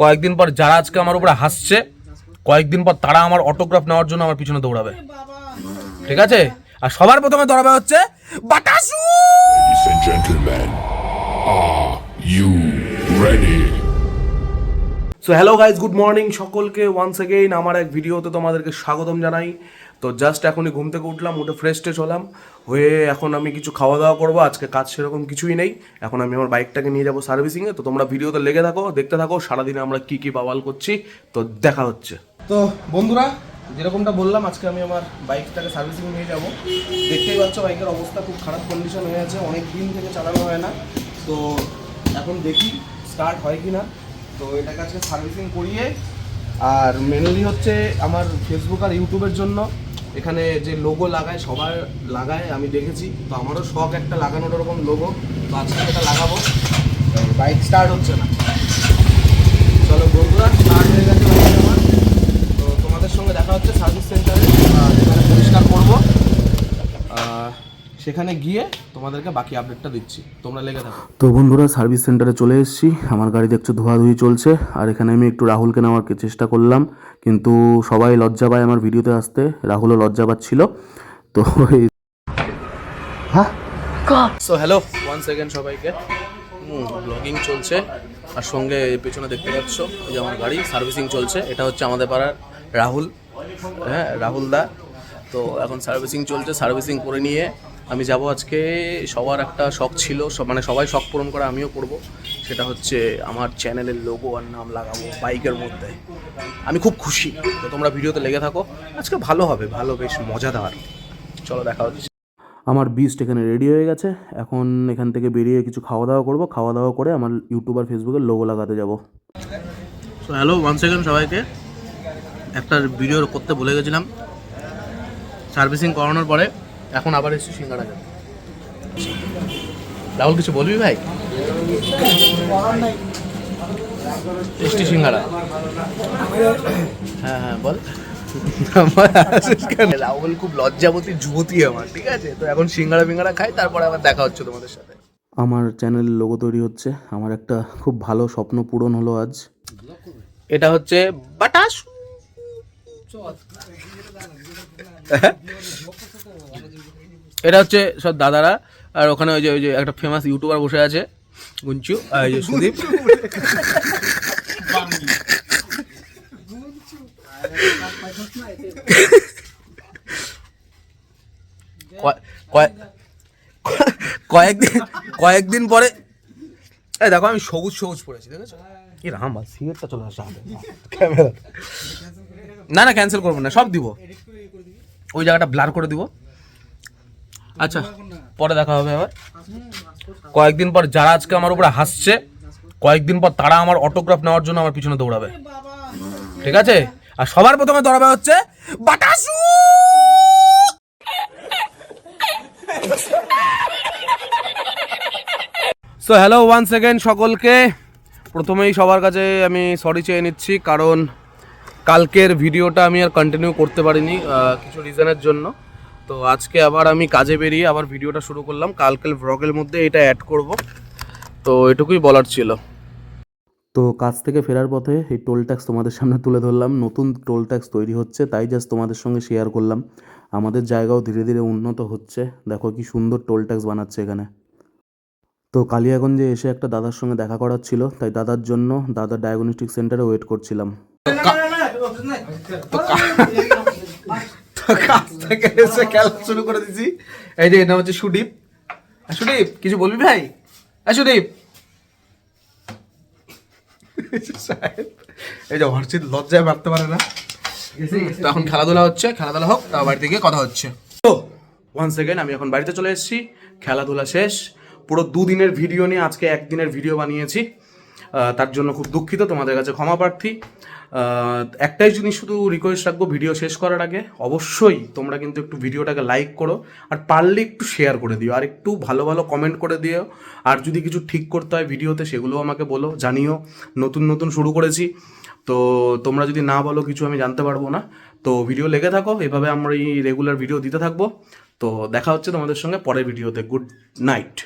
কয়েকদিন পর যারা আজকে আমার উপরে হাসছে কয়েকদিন পর তারা আমার অটোগ্রাফ নেওয়ার জন্য আমার পিছনে দৌড়াবে। ঠিক আছে? আর সবার প্রথমে দৌড়াবে হচ্ছে বাটাসু Ladies and gentlemen, are you ready? So hello guys good morning সকলকে ওয়ান্স এগেইন আমার এক ভিডিওতে তোমাদেরকে স্বাগতম জানাই। তো জাস্ট এখনই ঘুম থেকে উঠলাম, উঠে ফ্রেশ ট্রেশ হলাম। হয়ে এখন আমি কিছু খাওয়া দাওয়া করব, আজকে কাজ সেরকম কিছুই নেই। এখন আমি আমার বাইকটাকে নিয়ে যাব সার্ভিসিংয়ে তো তোমরা ভিডিওতে লেগে থাকো, দেখতে থাকো, সারাদিনে আমরা কী কী বাওয়াল করছি। তো দেখা হচ্ছে। তো বন্ধুরা, যেরকমটা বললাম, আজকে আমি আমার বাইকটাকে সার্ভিসিং নিয়ে যাব। দেখতেই পাচ্ছ বাইকের অবস্থা খুব খারাপ কন্ডিশন হয়ে আছে। অনেক দিন থেকে চালানো হয় না। তো এখন দেখি স্টার্ট হয় কি না তো এটাকে আজকে সার্ভিসিং করিয়ে, আর মেনলি হচ্ছে আমার ফেসবুক আর ইউটিউবের জন্য এখানে যে লোগো লাগায়, সবার লাগায় আমি দেখেছি। তো আমারও শখ একটা লাগানোর ওরকম লোগো তো আজকে এটা লাগাবো। বাইক স্টার্ট হচ্ছে না। চলো বন্ধুরা স্টার্ট হয়ে গেছে আমার। তো তোমাদের সঙ্গে দেখা হচ্ছে সার্ভিস সেন্টারে সেখানে গিয়ে তোমাদেরকে বাকি আপডেটটা দিচ্ছি। তোমরা লেগে থাকো। তো বন্ধুরা সার্ভিস সেন্টারে চলে এসেছি। আমার গাড়ি দেখছ ধোয়াধুয়ি চলছে। আর এখানে আমি একটু রাহুলকে নেওয়ার চেষ্টা করলাম। কিন্তু সবাই লজ্জা পায় আমার ভিডিওতে আসতে। রাহুলও লজ্জা পাচ্ছিল। তো এই সো হ্যালো ওয়ান সেকেন্ড সবাইকে। ব্লগিং চলছে। আর সঙ্গে পেছনে দেখতে পাচ্ছ এই যে আমার গাড়ি সার্ভিসিং চলছে। এটা হচ্ছে আমাদের পাড়ার রাহুল। হ্যাঁ রাহুল দা। তো এখন সার্ভিসিং চলছে। সার্ভিসিং করে নিয়ে আমি যাব আজকে। সবার একটা শখ ছিল মানে সবাই শখ পূরণ করে আমিও করব। সেটা হচ্ছে আমার চ্যানেলের লোগো আর নাম লাগাবো বাইকের মধ্যে। আমি খুব খুশি। তো তোমরা ভিডিওতে লেগে থাকো। আজকে ভালো হবে ভালো বেশ মজাদার। চলো দেখা হচ্ছে। আমার বিস্ট এখানে রেডি হয়ে গেছে। এখন এখান থেকে বেরিয়ে কিছু খাওয়া দাওয়া করব। খাওয়া দাওয়া করে আমার ইউটিউব আর ফেসবুকের লোগো লাগাতে যাব। সো হ্যালো ওয়ান সেকেন্ড সবাইকে। একটা ভিডিও করতে ভুলে গেছিলাম। সার্ভিসিং করানোর পরে এখন আবার এসেছি সিঙ্গাড়া খেতে রাহুল কিছু বলবি ভাই? টেস্টি সিঙ্গাড়া হ্যাঁ হ্যাঁ বল। আমার? রাহুল খুব লজ্জাবতী যুবতী আমার ঠিক আছে? তো এখন সিঙ্গাড়া ফিঙ্গাড়া খাই তারপরে আবার দেখা হচ্ছে তোমাদের সাথে। আমার চ্যানেলের লোগো তৈরি হচ্ছে। আমার একটা খুব ভালো স্বপ্ন পূরণ হলো আজ। এটা হচ্ছে বাটাস এটা হচ্ছে সব দাদারা আর ওখানে ওই যে ওই যে একটা ফেমাস ইউটিউবার বসে আছে গুঞ্চু আর ওই যে সুদীপ। কয়- কয়- কয়েকদিন কয়েকদিন পরে এই দেখো আমি সবুজ সবুজ পড়েছি দেখেছ? কি রাম আর সিগারেটটা চলে আসছে হাতে ক্যামেরা। না না ক্যান্সেল করব না সব দিব। ওই জায়গাটা ব্লার করে দিব। আচ্ছা পরে দেখা হবে আবার। কয়েকদিন পর যারা আজকে আমার উপরে হাসছে, কয়েকদিন পর তারা আমার অটোগ্রাফ নেওয়ার জন্য আমার পিছনে দৌড়াবে। ঠিক আছে? আর সবার প্রথমে দৌড়াবে হচ্ছে বাটাসু! সো হ্যালো ওয়ান সেকেন্ড সকলকে। প্রথমেই সবার কাছে আমি সরি চেয়ে নিচ্ছি, কারণ কালকের ভিডিওটা আমি আর কন্টিনিউ করতে পারিনি কিছু রিজনের জন্য। তো আজকে আবার আমি কাজে বেরিয়ে আবার ভিডিওটা শুরু করলাম কালকের ব্লগের মধ্যে এটা অ্যাড করব তো এটুকুই বলার ছিল তো কাজ থেকে ফেরার পথে এই টোল ট্যাক্স তোমাদের সামনে তুলে ধরলাম নতুন টোল ট্যাক্স তৈরি হচ্ছে তাই জাস্ট তোমাদের সঙ্গে শেয়ার করলাম আমাদের জায়গাও ধীরে ধীরে উন্নত হচ্ছে দেখো কি সুন্দর টোল ট্যাক্স বানাচ্ছে এখানে তো কালিয়াগঞ্জে এসে একটা দাদার সঙ্গে দেখা করার ছিল তাই দাদার জন্য দাদার ডায়াগনস্টিক সেন্টারে ওয়েট করছিলাম কাজ থেকে এসে খেলা শুরু করে দিছি। এই যে এটা হচ্ছে সুদীপ। সুদীপ কিছু বলবি ভাই? হ্যাঁ সুদীপ। এই যে হর্ষিত লজ্জায় মারতে পারে না। তো এখন খেলাধুলা হচ্ছে খেলাধুলা হোক তার বাড়িতে গিয়ে কথা হচ্ছে। তো ওয়ান সেকেন্ড আমি এখন বাড়িতে চলে এসেছি। খেলাধুলা শেষ। পুরো দুদিনের ভিডিও নিয়ে আজকে একদিনের ভিডিও বানিয়েছি। তার জন্য খুব দুঃখিত, তোমাদের কাছে ক্ষমা প্রার্থী। একটাই জিনিস শুধু রিকোয়েস্ট রাখব ভিডিও শেষ করার আগে। অবশ্যই তোমরা কিন্তু একটু ভিডিওটাকে লাইক করো, আর পারলে একটু শেয়ার করে দিও, আর একটু ভালো ভালো কমেন্ট করে দিও। আর যদি কিছু ঠিক করতে হয় ভিডিওতে সেগুলো আমাকে বলো, জানিও। নতুন নতুন শুরু করেছি, তো তোমরা যদি না বলো, কিছু আমি জানতে পারব না। তো ভিডিও লেগে থাকো, এভাবে আমরা এই রেগুলার ভিডিও দিতে থাকব। তো দেখা হচ্ছে তোমাদের সঙ্গে পরের ভিডিওতে গুড নাইট